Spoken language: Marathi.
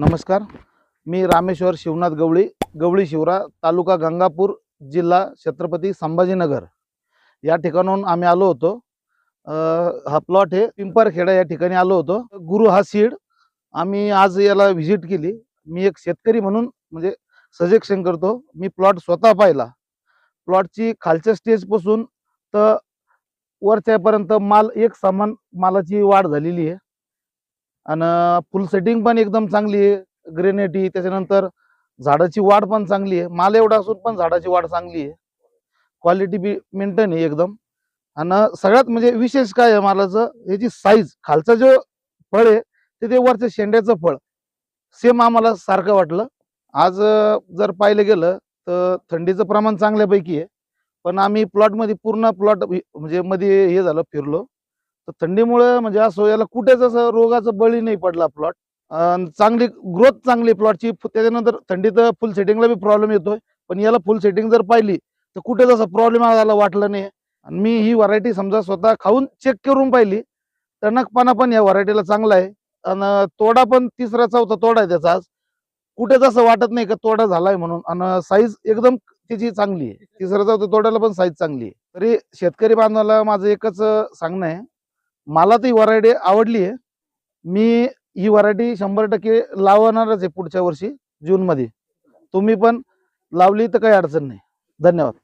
नमस्कार. मी रामेश्वर शिवनाथ गवळी गवळी शिवरा तालुका गंगापूर जिल्हा छत्रपती संभाजीनगर. या ठिकाणाहून आम्ही आलो होतो. हा प्लॉट आहे पिंपरखेडा या ठिकाणी आलो होतो. गुरु हा सीड आम्ही आज याला व्हिजिट केली. मी एक शेतकरी म्हणून म्हणजे सजेक्शन करतो. मी प्लॉट स्वतः पाहिला. प्लॉटची खालच्या स्टेजपासून तर वरच्यापर्यंत माल एक समान मालाची वाढ झालेली आहे. आणि फुल सेटिंग पण एकदम चांगली आहे. ग्रेनेटी त्याच्यानंतर झाडाची वाढ पण चांगली आहे. माल एवढा असून पण झाडाची वाढ चांगली आहे. क्वालिटी बी मेंटेन आहे एकदम. आणि सगळ्यात म्हणजे विशेष काय आहे मालाचं? याची साईज खालचं जो फळ आहे ते ते वरच्या शेंड्याचं फळ. सेम आम्हाला सारखं वाटलं. आज जर पाहिलं गेलं तर थंडीचं प्रमाण चांगल्यापैकी आहे. पण आम्ही प्लॉटमध्ये पूर्ण प्लॉट म्हणजे मध्ये हे झालं फिरलो. तर थंडीमुळे म्हणजे असं याला कुठेच असं रोगाचं बळी नाही पडला प्लॉट चांगली ग्रोथ चांगली प्लॉटची त्याच्यानंतर थंडीत फुल सेटिंगला बी प्रॉब्लेम येतोय. पण याला फुल सेटिंग जर पाहिली तर कुठेच असा प्रॉब्लेम आला वाटलं नाही. आणि मी ही व्हरायटी समजा स्वतः खाऊन चेक करून पाहिली टणकपणा पण या व्हरायटीला चांगला आहे. आणि तोडा पण तिसरा चौथा तोडा आहे त्याचा आज. कुठेच असं वाटत नाही का तोडा झालाय म्हणून. आणि साईज एकदम त्याची चांगली आहे. तिसरा चौथा तोड्याला पण साईज चांगली आहे. तरी शेतकरी बांधवाला माझं एकच सांगणं आहे मला ती व्हरायटी आवडली आहे मी ही व्हरायटी शंभर टक्के लावणारच आहे पुढच्या वर्षी जूनमध्ये. तुम्ही पण लावली तर काही अडचण नाही. धन्यवाद.